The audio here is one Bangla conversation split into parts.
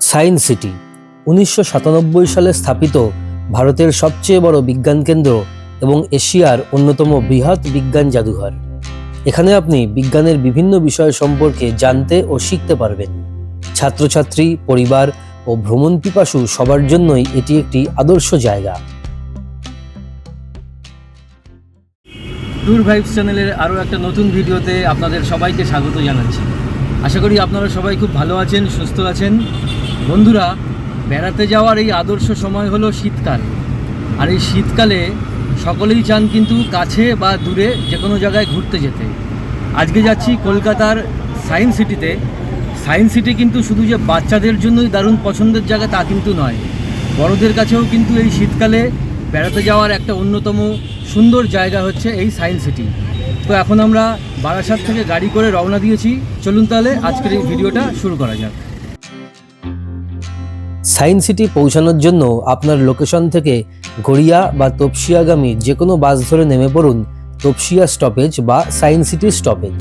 সায়েন্স সিটি উনিশশো সাতানব্বই সালে স্থাপিত ভারতের সবচেয়ে বড় বিজ্ঞান কেন্দ্র এবং এশিয়ার অন্যতম বৃহৎ বিজ্ঞান জাদুঘর। এখানে আপনি বিজ্ঞানের বিভিন্ন বিষয় সম্পর্কে জানতে ও শিখতে পারবেন। ছাত্রছাত্রী, পরিবার ও ভ্রমণ পিপাসু সবার জন্যই এটি একটি আদর্শ জায়গা। ট্যুর ভাইবস চ্যানেলের আরও একটা নতুন ভিডিওতে আপনাদের সবাইকে স্বাগত জানাচ্ছি। আশা করি আপনারা সবাই খুব ভালো আছেন, সুস্থ আছেন। বন্ধুরা, বেড়াতে যাওয়ার এই আদর্শ সময় হলো শীতকাল। আর এই শীতকালে সকলেই চান কিন্তু কাছে বা দূরে যে কোনো জায়গায় ঘুরতে যেতে। আজকে যাচ্ছি কলকাতার সায়েন্স সিটিতে। সায়েন্স সিটি কিন্তু শুধু যে বাচ্চাদের জন্যই দারুণ পছন্দের জায়গা তা কিন্তু নয়। বড়দের কাছেও কিন্তু এই শীতকালে বেড়াতে যাওয়ার একটা অন্যতম সুন্দর জায়গা হচ্ছে এই সায়েন্স সিটি। তো এখন আমরা বারাসাত থেকে গাড়ি করে রওনা দিয়েছি। চলুন তাহলে আজকের এই ভিডিওটা শুরু করা যাক। সায়েন্স সিটি পৌঁছানোর জন্য আপনার লোকেশন থেকে গড়িয়া বা তপসিয়াগামী যে কোনো বাস ধরে নেমে পড়ুন তপসিয়া স্টপেজ বা সায়েন্স সিটি স্টপেজ।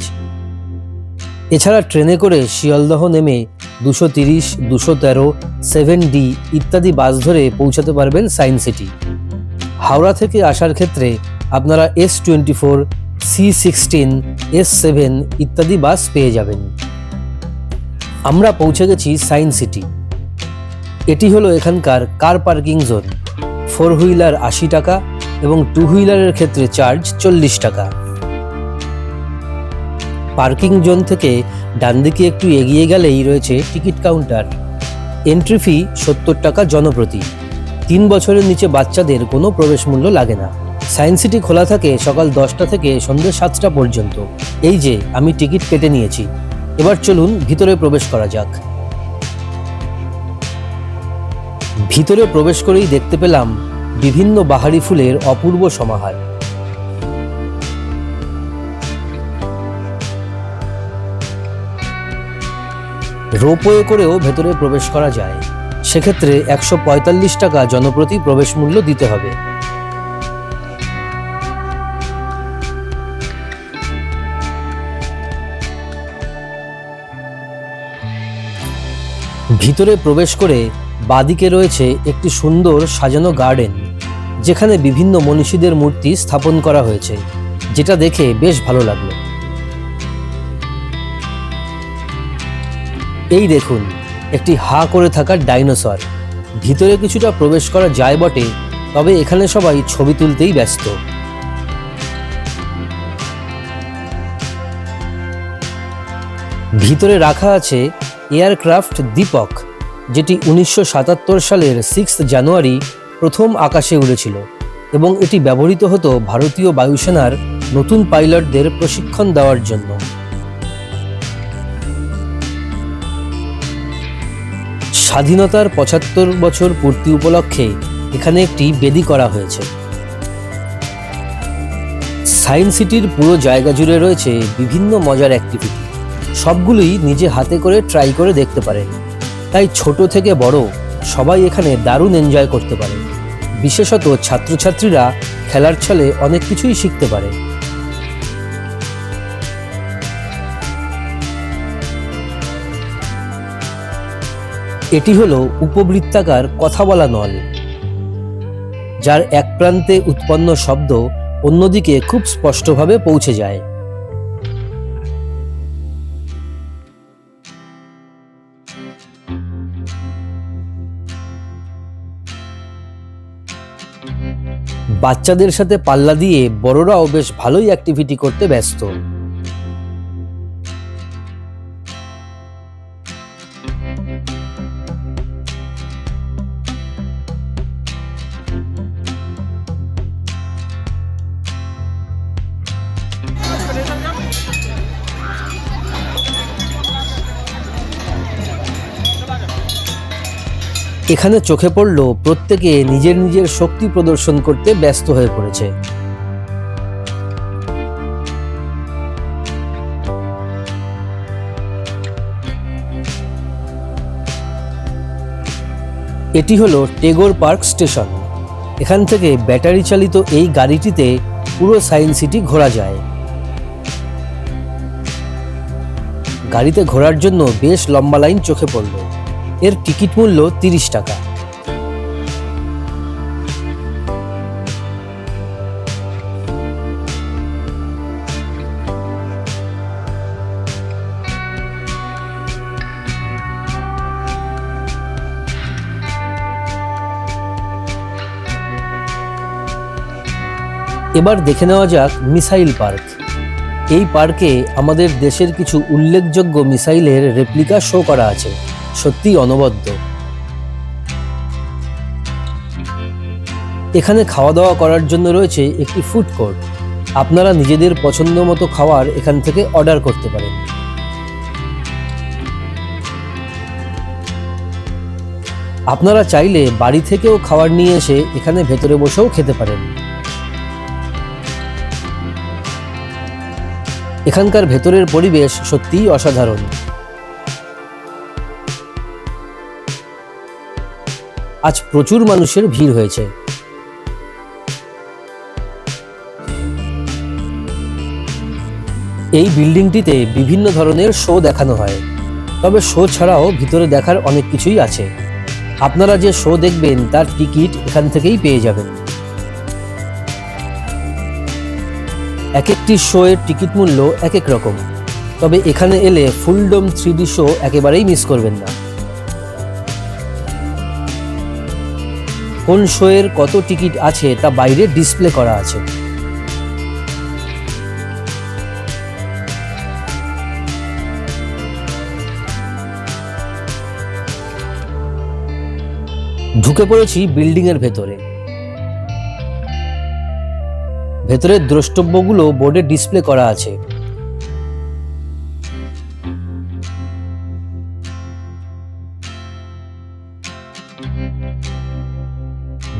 এছাড়া ট্রেনে করে শিয়ালদহ নেমে দুশো তিরিশ, দুশো তেরো, সেভেন ডি ইত্যাদি বাস ধরে পৌঁছাতে পারবেন সায়েন্স সিটি। হাওড়া থেকে আসার ক্ষেত্রে আপনারা S twenty four C sixteen S seven ইত্যাদি বাস পেয়ে যাবেন। আমরা পৌঁছে গেছি সায়েন্স সিটি এটি হলো এখানকার car parking zone four wheeler আশি টাকা এবং টু হুইলারের ক্ষেত্রে চার্জ চল্লিশ টাকা। পার্কিং জোন থেকে ডান দিকে একটু এগিয়ে গেলেই রয়েছে টিকিট কাউন্টার এন্ট্রি ফি সত্তর টাকা জনপ্রতি। তিন বছরের নিচে বাচ্চাদের কোনো প্রবেশ মূল্য লাগে না। সায়েন্স সিটি খোলা থাকে সকাল দশটা থেকে সন্ধ্যে সাতটা পর্যন্ত। এই যে, আমি টিকিট কেটে নিয়েছি। এবার চলুন ভিতরে প্রবেশ করা যাক। ভিতরে প্রবেশ করেই দেখতে পেলাম বিভিন্ন বাহারি ফুলের অপূর্ব সমাহার। রোপওয়ে করেও ভেতরে প্রবেশ করা যায়। সেক্ষেত্রে একশো পঁয়তাল্লিশ টাকা জনপ্রতি প্রবেশ মূল্য দিতে হবে। ভিতরে প্রবেশ করে বাদিকে রয়েছে একটি সুন্দর সাজানো গার্ডেন, যেখানে বিভিন্ন মনীষীদের মূর্তি স্থাপন করা হয়েছে, যেটা দেখে বেশ ভালো লাগল। এই দেখুন, একটি হা করে থাকা ডাইনোসর। ভিতরে কিছুটা প্রবেশ করা যায় বটে, তবে এখানে সবাই ছবি তুলতেই ব্যস্ত। ভিতরে রাখা আছে এয়ারক্রাফট দীপক, যেটি উনিশশো সাতাত্তর সালের সিক্স জানুয়ারি প্রথম আকাশে উড়েছিল এবং এটি ব্যবহৃত হতো ভারতীয় বায়ুসেনার নতুন পাইলটদের প্রশিক্ষণ দেওয়ার জন্য। স্বাধীনতার পঁচাত্তর বছর পূর্তি উপলক্ষে এখানে একটি বেদি করা হয়েছে। সায়েন্স সিটির পুরো জায়গা জুড়ে রয়েছে বিভিন্ন মজার অ্যাক্টিভিটি সবগুলোই নিজে হাতে করে ট্রাই করে দেখতে পারেন তাই ছোট থেকে বড় সবাই এখানে দারুণ এনজয় করতে পারে। বিশেষত ছাত্রছাত্রীরা খেলার ছলে অনেক কিছুই শিখতে পারে। এটি হলো উপবৃত্তাকার কথা বলা নল, যার এক প্রান্তে উৎপন্ন শব্দ অন্যদিকে খুব স্পষ্টভাবে পৌঁছে যায়। বাচ্চাদের সাথে পাল্লা দিয়ে বড়রাও বেশ ভালোই অ্যাক্টিভিটি করতে ব্যস্ত। এখানে চোখে পড়ল প্রত্যেকে নিজের নিজের শক্তি প্রদর্শন করতে ব্যস্ত হয়ে পড়েছে। এটি হলো টেগোর পার্ক স্টেশন। এখান থেকে ব্যাটারি চালিত এই গাড়িটিতে পুরো সায়েন্স সিটি ঘোরা যায়। গাড়িতে ঘোরার জন্য বেশ লম্বা লাইন চোখে পড়ল। এর টিকিট মূল্য তিরিশ টাকা। এবার দেখে নেওয়া যাক মিসাইল পার্ক। এই পার্কে আমাদের দেশের কিছু উল্লেখযোগ্য মিসাইলের রেপ্লিকা শো করা আছে। সত্যি অনবদ্য। এখানে খাওয়া দাওয়া করার জন্য রয়েছে একটি ফুড কোর্ট আপনারা নিজেদের পছন্দ মতো খাবার এখান থেকে অর্ডার করতে পারেন। আপনারা চাইলে বাড়ি থেকেও খাবার নিয়ে এসে এখানে ভেতরে বসেও খেতে পারেন। এখানকার ভেতরের পরিবেশ সত্যিই অসাধারণ। আজ প্রচুর মানুষের ভিড় হয়েছে। এই বিল্ডিংটিতে বিভিন্ন ধরনের শো দেখানো হয়। তবে শো ছাড়াও ভিতরে দেখার অনেক কিছুই আছে। আপনারা যে শো দেখবেন, তার টিকিট এখান থেকেই পেয়ে যাবেন। এক একটি শো এর টিকিট মূল্য এক এক রকম। তবে এখানে এলে ফুল ডোম থ্রি শো একেবারেই মিস করবেন না। কোন শো এর কত টিকিট আছে তা বাইরে ডিসপ্লে করা আছে। ঢুকে পড়েছি বিল্ডিং এর ভেতরে। ভেতরের দ্রষ্টব্যগুলো বোর্ডে ডিসপ্লে করা আছে।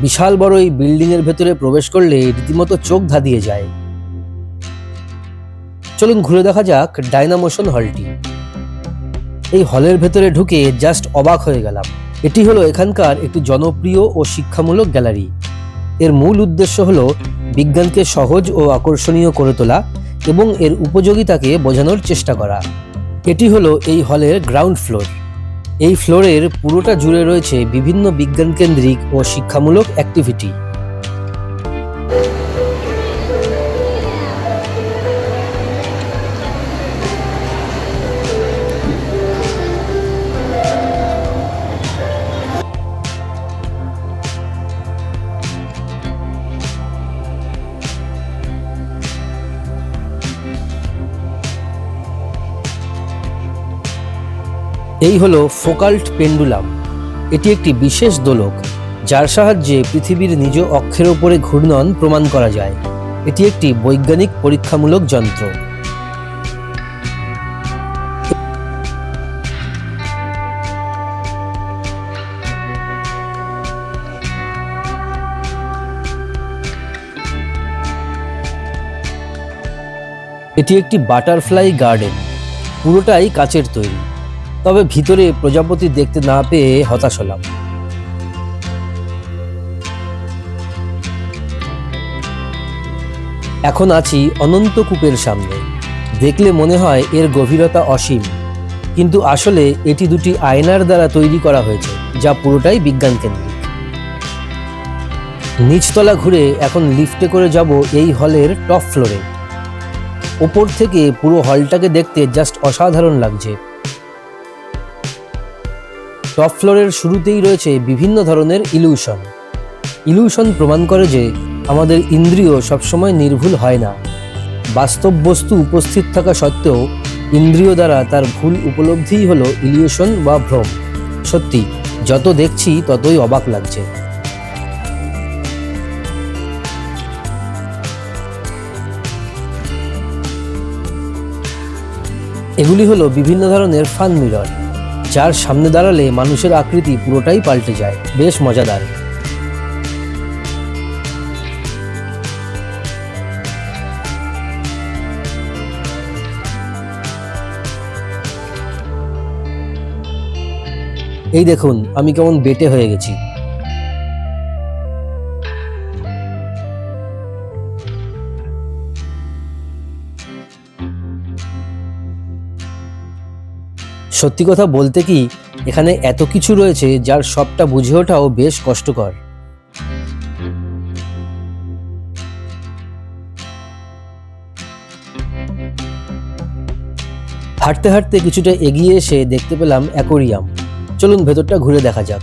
বিশাল বড় এই বিল্ডিং এর ভেতরে প্রবেশ করলে রীতিমতো চোখ ধাঁধিয়ে যায়। চলুন ঘুরে দেখা যাক ডাইনামোশন হলটি। এই হলের ভেতরে ঢুকে জাস্ট অবাক হয়ে গেলাম। এটি হলো এখানকার একটি জনপ্রিয় ও শিক্ষামূলক গ্যালারি। এর মূল উদ্দেশ্য হলো বিজ্ঞানকে সহজ ও আকর্ষণীয় করে তোলা এবং এর উপযোগিতাকে বোঝানোর চেষ্টা করা। এটি হলো এই হলের গ্রাউন্ড ফ্লোর এই ফ্লোরের পুরোটা জুড়ে রয়েছে বিভিন্ন বিজ্ঞান কেন্দ্রিক ও শিক্ষামূলক অ্যাক্টিভিটি এই হলো ফোকাল্ট পেন্ডুলাম। এটি একটি বিশেষ দোলক, যার সাহায্যে পৃথিবীর নিজ অক্ষের ওপরে ঘূর্ণন প্রমাণ করা যায়। এটি একটি বৈজ্ঞানিক পরীক্ষামূলক যন্ত্র। এটি একটি বাটারফ্লাই গার্ডেন, পুরোটাই কাচের তৈরি। তবে ভিতরে প্রজাপতি দেখতে না পেয়ে হতাশ হলাম। এখন আছি অনন্ত কূপের সামনে। দেখলে মনে হয় এর গভীরতা অসীম, কিন্তু আসলে এটি দুটি আয়নার দ্বারা তৈরি করা হয়েছে, যা পুরোটাই বিজ্ঞান কেন্দ্রিক। নিচতলা ঘুরে এখন লিফটে করে যাব এই হলের টপ ফ্লোরে। ওপর থেকে পুরো হলটাকে দেখতে জাস্ট অসাধারণ লাগছে। টপ ফ্লোরের শুরুতেই রয়েছে বিভিন্ন ধরনের ইলিউশন ইলিউশন প্রমাণ করে যে আমাদের ইন্দ্রিয় সবসময় নির্ভুল হয় না। বাস্তব বস্তু উপস্থিত থাকা সত্ত্বেও ইন্দ্রিয় দ্বারা তার ভুল উপলব্ধিই হলো ইলিউশন বা ভ্রম। সত্যি, যত দেখছি ততই অবাক লাগছে। এগুলি হলো বিভিন্ন ধরনের ফান মিরর। যার সামনে দাঁড়ালে মানুষের আকৃতি পুরোটাই পাল্টে যায়। বেশ মজাদার। এই দেখুন, আমি কেমন বেটে হয়ে গেছি। সত্যি কথা বলতে কি, এখানে এত কিছু রয়েছে যার সবটা বুঝে ওঠাও বেশ কষ্টকর। হাঁটতে হাঁটতে কিছুটা এগিয়ে এসে দেখতে পেলাম অ্যাকোরিয়াম। চলুন ভেতরটা ঘুরে দেখা যাক।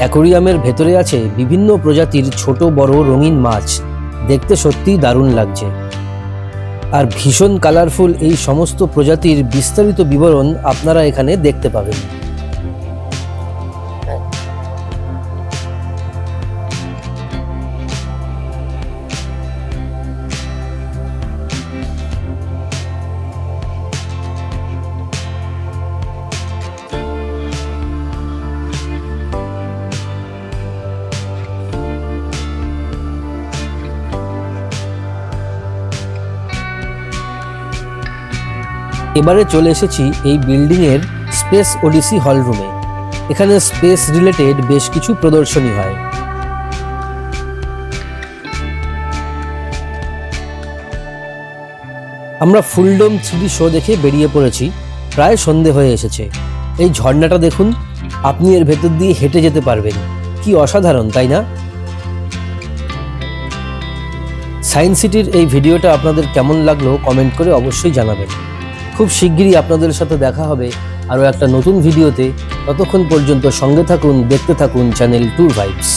অ্যাকোরিয়ামের ভেতরে আছে বিভিন্ন প্রজাতির ছোট বড় রঙিন মাছ। দেখতে সত্যিই দারুণ লাগছে। আর ভীষণ কালারফুল এই সমস্ত প্রজাতির বিস্তারিত বিবরণ আপনারা এখানে দেখতে পাবেন। এবারে চলে এসেছি এই বিল্ডিংয়ের স্পেস ওডিসি হল রুমে। এখানে স্পেস রিলেটেড বেশ কিছু প্রদর্শনী হয়। আমরা ফুলডোম থ্রি শো দেখে বেরিয়ে পড়েছি। প্রায় সন্ধে হয়ে এসেছে। এই ঝর্ণাটা দেখুন, আপনি এর ভেতর দিয়ে হেঁটে যেতে পারবেন। কি অসাধারণ, তাই না? সায়েন্স সিটির এই ভিডিওটা আপনাদের কেমন লাগল কমেন্ট করে অবশ্যই জানাবেন। খুব শিগগিরই আপনাদের সাথে দেখা হবে আরও একটা নতুন ভিডিওতে। ততক্ষণ পর্যন্ত সঙ্গে থাকুন, দেখতে থাকুন চ্যানেল ট্যুর ভাইবস।